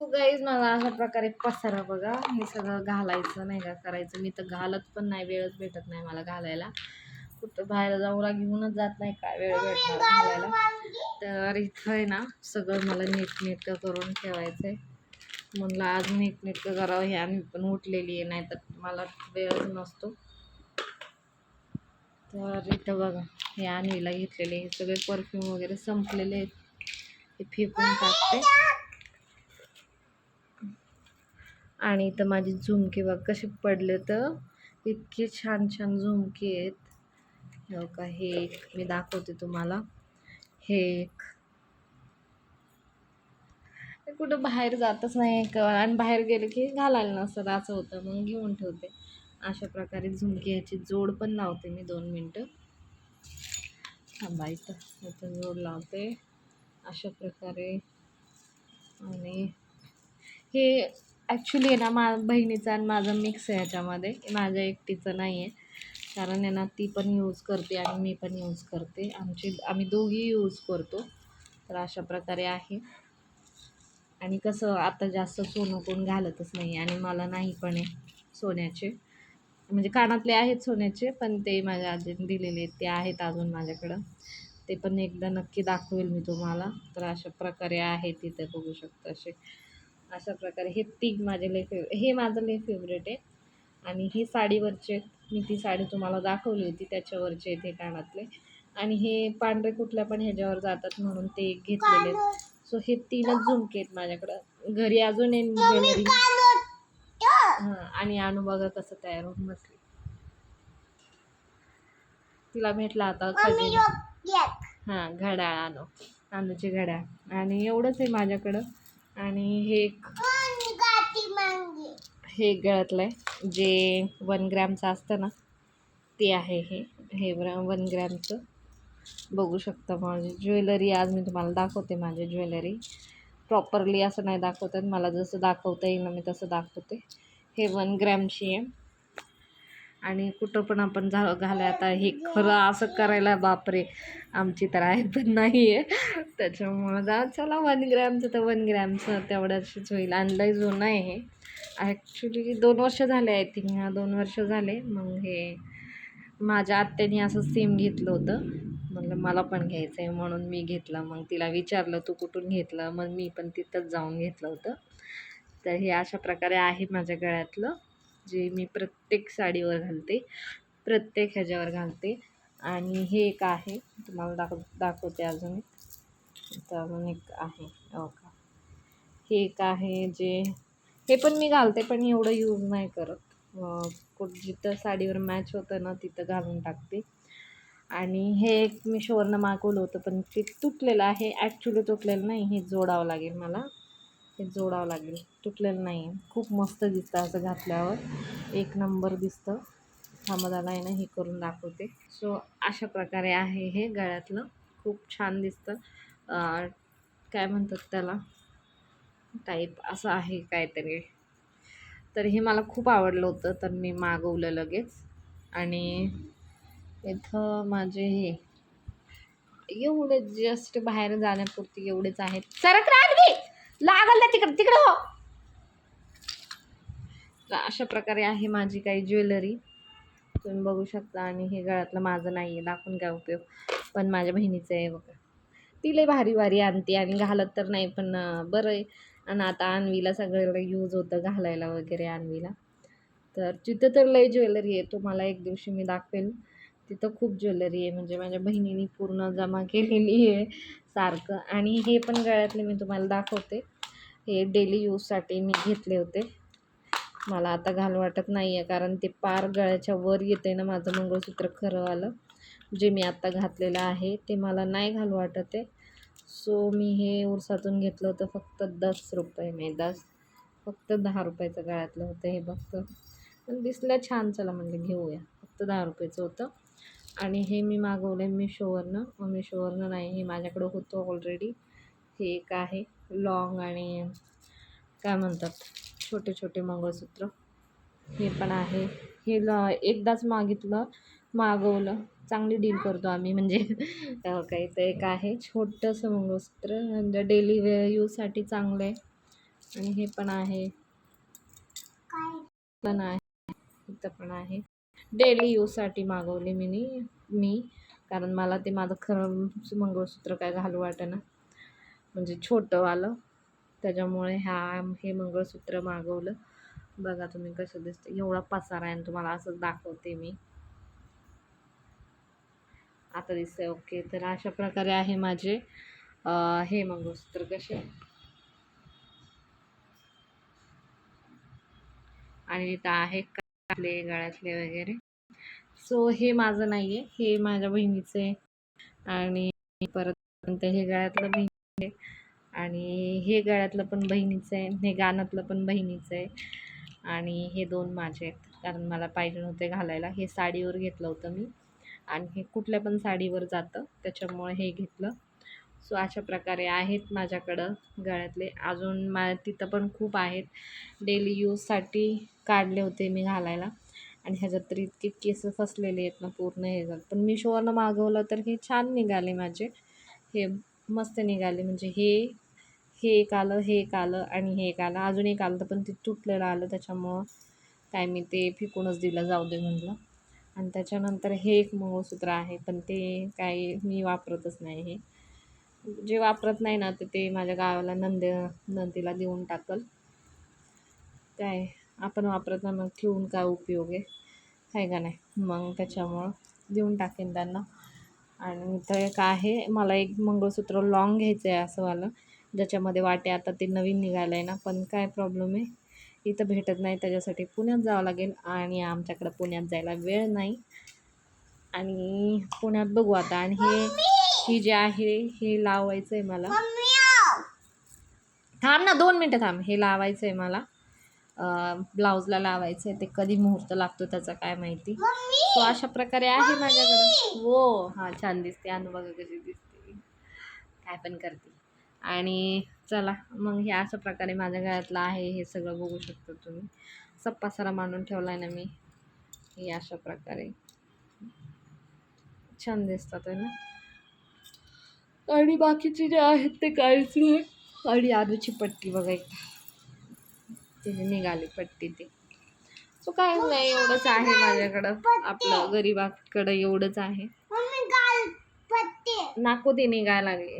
Guys मला अशा प्रकारे पसारा बघा. हे सगळं घालायचं नाही का? करायचं. मी तर घालत पण नाही. वेळच भेटत नाही मला घालायला. कुठं बाहेर जाऊला घेऊनच जात नाही. काय वेळ भेटणार घालायला? तर इथं आहे ना सगळं मला नीटनेटकं करून ठेवायचं आहे म्हणलं आज नीटनेटकं करावं. हे आम्ही पण उठलेली आहे. नाही तर मला वेळच नसतो. तर इथं बघा. हे आणवीला घेतलेले. हे सगळे परफ्यूम वगैरे संपलेले आहेत. हे फेकून टाकते. आणि इथं माझी झुमके बघ कसे पडले तर. इतके छान छान झुमके आहेत. हो का हे एक मी दाखवते तुम्हाला. हे एक. कुठं बाहेर जातच नाही क? आणि बाहेर गेले की घालायला नसतं असं होतं. मग घेऊन ठेवते. अशा प्रकारे झुमके ह्याची जोड पण लावते मी दोन मिनटं. थांबा इथं. इथं जोड लावते. अशा प्रकारे. आणि हे ॲक्च्युली आहे ना मा बहिणीचा आणि माझं मिक्स आहे याच्यामध्ये. माझ्या एकटीचं नाही आहे कारण आहे ना ती पण यूज करते आणि मी पण यूज करते. आमची आम्ही दोघी यूज करतो. तर अशा प्रकारे आहे. आणि कसं आता जास्त सोनं कोण घालतच नाही आणि मला नाही पण आहे सोन्याचे. म्हणजे कानातले आहेत सोन्याचे पण ते माझ्या आजीने दिलेले ते आहेत अजून माझ्याकडं. ते पण एकदा नक्की दाखवेल मी तुम्हाला. तर अशा प्रकारे आहे तिथे बघू शकता असे. अशा प्रकारे. हे तीन माझे लय फेव हे माझं लय फेवरेट आहे. आणि हे साडीवरचे मी ती साडी तुम्हाला दाखवली होती त्याच्यावरचे ते कानातले. आणि हे पांढरे कुठल्या पण ह्याच्यावर जातात म्हणून ते घेतलेले सो हे तीनच झुमके आहेत माझ्याकडं. घरी अजून ज्वेलरी. हां आणि आणू बघा कसं तयार होऊन बसली. तिला भेटला आता हां घड्याळ आणू. आणूची घड्याळ. आणि एवढंच आहे माझ्याकडं. आणि हे एक हे गळ्यातलं आहे जे वन ग्रॅमचं असतं ना ते आहे हे. हे वन ग्रॅमचं. बघू शकता माझी ज्वेलरी आज मी तुम्हाला दाखवते माझी ज्वेलरी. प्रॉपरली असं नाही दाखवतात मला जसं दाखवता येईल ना मी तसं दाखवते. हे वन ग्रॅमची आहे. आणि कुठं पण आपण झा घाला आता हे खरं असं करायला बापरे आमची तर आहे पण नाही आहे त्याच्यामुळं जा चला वन ग्रॅमचं तर वन ग्रॅमचं तेवढ्याशीच होईल. आणलंय जुनं आहे हे. ॲक्च्युली दोन वर्ष झाले आय थिंक ह्या दोन वर्ष झाले. मग हे माझ्या आत्याने असं सेम घेतलं होतं. म्हणलं मला पण घ्यायचं आहे म्हणून मी घेतलं. मग तिला विचारलं तू कुठून घेतलं? मग मी पण तिथंच जाऊन घेतलं होतं. तर हे अशा प्रकारे आहे माझ्या गळ्यातलं. जे मी प्रत्येक साडीवर घालते प्रत्येक ह्याच्यावर घालते. आणि हे एक आहे. तुम्हाला दाखव दाखवते अजून एक. अजून एक आहे. हो का? हे एक आहे जे हे पण मी घालते पण एवढं यूज नाही करत. कुठ जिथं साडीवर मॅच होतं ना तिथं घालून टाकते. आणि हे एक मी शोवरनं मागवलं होतं पण ते तुटलेलं आहे. ॲक्च्युली तुटलेलं नाही हे जोडावं लागेल मला. हे जोडावं लागेल. तुटलेलं नाही खूप मस्त दिसतं असं घातल्यावर. एक नंबर दिसतं. थांबदाला आहे ना हे करून दाखवते. सो अशा प्रकारे आहे हे गळ्यातलं. खूप छान दिसतं. काय म्हणतात त्याला? टाईप असं आहे काहीतरी. तर हे मला खूप आवडलं होतं तर मी मागवलं लगेच. आणि इथं माझे हे एवढे जस्ट बाहेर जाण्यापुरती एवढेच आहेत. सरक लागल ना तिकडं तिकडं हो. तर अशा प्रकारे आहे माझी काही ज्वेलरी. तुम्ही बघू शकता आणि हे गळ्यातलं माझं नाही आहे दाखवून काय उपयोग. पण माझ्या बहिणीचं आहे बघा. ती लई भारी भारी आणते आणि घालत तर नाही पण बरं आहे. आणि आता आणवीला सगळ्याला यूज होतं घालायला वगैरे आणवीला. तर तिथं तर लई ज्वेलरी आहे तुम्हाला एक दिवशी मी दाखवेल तिथं खूप ज्वेलरी आहे. म्हणजे माझ्या बहिणीने पूर्ण जमा केलेली आहे सारखं. आणि हे पण गळ्यातले मी तुम्हाला दाखवते. हे डेली यूजसाठी मी घेतले होते. मला आता घाल वाटत नाही आहे कारण ते पार गळ्याच्या वर येते ना माझं मंगळसूत्र आलं. जे मी आत्ता घातलेलं आहे ते मला नाही घाल वाटत आहे. सो मी हे उरसातून घेतलं होतं फक्त दस रुपये मी दस फक्त दहा रुपयाचं गळ्यातलं होतं हे फक्त पण दिसलं छान चला म्हणलं घेऊया. फक्त दहा रुपयाचं होतं. आणि हे मी मागवलं आहे मिशोवरनं मिशोवरनं नाही हे माझ्याकडं होतं ऑलरेडी हे एक आहे लॉंग आणि काय म्हणतात छोटे छोटे मंगळसूत्र. हे पण आहे. हे ल एकदाच मागितलं मागवलं. चांगली डील करतो आम्ही. म्हणजे काही तर एक आहे. छोटंसं मंगळसूत्र. म्हणजे डेली वे यूजसाठी चांगलं आहे आणि हे पण आहे. पण आहे. इथं पण आहे. डेली यूजसाठी मागवले मी मी. कारण मला ते माझं खरं मंगळसूत्र काय घालू वाटेना. म्हणजे छोटंवालं त्याच्यामुळे ह्या हे मंगळसूत्र मागवलं. बघा तुम्ही कसं दिसतं एवढा पसारा आहे आणि तुम्हाला असंच दाखवते मी. आता दिसतंय ओके. तर अशा प्रकारे आहे माझे हे मंगळसूत्र कसे. आणि इथं आहे आपले गळ्यातले वगैरे. सो हे माझं नाही आहे हे माझ्या बहिणीचं आहे. आणि परत नंतर हे गळ्यातलं बहिणी आहे. आणि हे गळ्यातलं पण बहिणीचं आहे. हे गाण्यातलं पण बहिणीचं आहे. आणि हे दोन माझे आहेत. कारण मला पाहिजे नव्हते घालायला. हे साडीवर घेतलं होतं मी. आणि हे कुठल्या पण साडीवर जातं. त्याच्यामुळे हे घेतलं. सो अशा प्रकारे आहेत माझ्याकडं गळ्यातले. अजून मा तिथं पण खूप आहेत. डेली यूजसाठी काढले होते मी घालायला. आणि ह्याच्यात तर इतके केस फसलेले आहेत ना पूर्ण ह्याच्यात. पण मिशोवरनं मागवलं तर हे छान निघाले माझे. हे मस्त निघाले. म्हणजे हे हे एक आलं हे एक आलं आणि हे एक आलं. अजून एक आलं तर पण ते तुटलेलं आलं. त्याच्यामुळं काय मी ते फेकूनच दिलं जाऊ दे म्हटलं. आणि त्याच्यानंतर हे एक मंगळसूत्र आहे पण ते काही मी वापरतच नाही हे. जे वापरत नाही ना तर ते माझ्या गावाला नंदे नंदीला देऊन टाकल. काय आपण वापरत नाही मग ठेवून काय उपयोग आहे? आहे का नाही? मग त्याच्यामुळं देऊन टाकेन त्यांना. आणि इथं एक आहे मला एक मंगळसूत्र लॉंग घ्यायचं आहे असं वालं ज्याच्यामध्ये वाटे आता ते नवीन निघालं आहे ना पण काय प्रॉब्लेम आहे? इथं भेटत नाही त्याच्यासाठी पुण्यात जावं लागेल. आणि आमच्याकडं पुण्यात जायला वेळ नाही. आणि पुण्यात बघू आता. आणि हे ही जे आहे हे लावायचं आहे मला. थांब ना दोन मिनटं थांब. हे लावायचं आहे मला ब्लाऊजला लावायचं आहे ते कधी मुहूर्त लागतो त्याचा काय माहिती. सो अशा प्रकारे आहे माझ्याकडं. हो हां छान दिसते. अनु बघा कशी दिसते. काय पण करते. आणि चला मग हे अशा प्रकारे माझ्या गळ्यातलं आहे. हे सगळं बघू शकता तुम्ही. सप्पा सारा मांडून ठेवला आहे ना मी. हे अशा प्रकारे. छान दिसतात आहे ना. आणि बाकीचे जे आहेत ते काहीच नाही. आणि आलूची पट्टी बघा एक तिने निघाली पट्टी ती. सो काय नाही एवढंच आहे माझ्याकडं. आपलं गरीबाकडं एवढंच आहे. मम्मी गाल पत्ते नाको ते निघायला लागले.